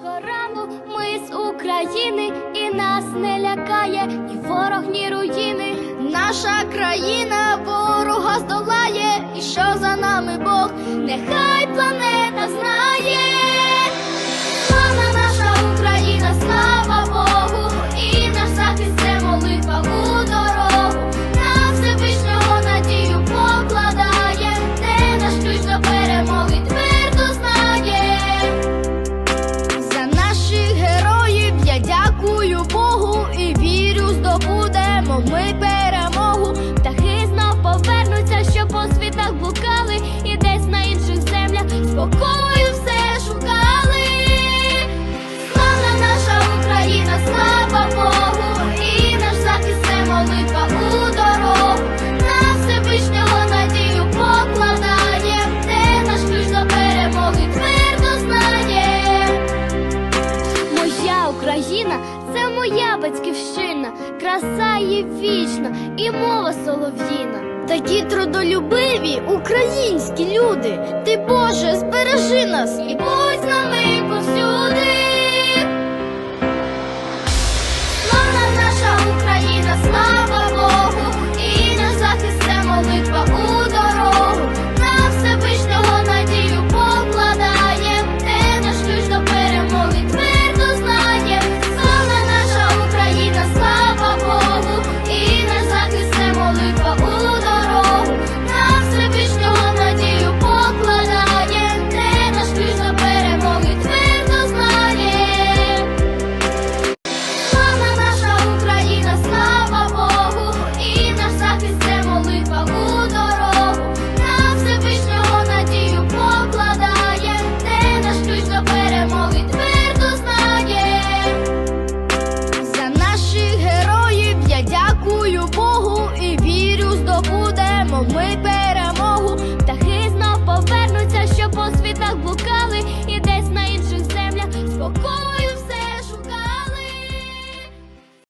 кожного ранку ми з України і нас не лякає ні ворог, ні руїни. Наша країна спокою все шукали. Слава наша Україна, слава Богу, і наш захист це молитва у дорогу. На Всевишнього надію покладає, де наш ключ до перемоги твердо знає. Моя Україна це моя батьківщина, краса її вічна і мова солов'їна. Такі Щасливі українські люди, ти Боже, збережи нас і будь з нами повсюди. Слава наша Україна, слава! 我过。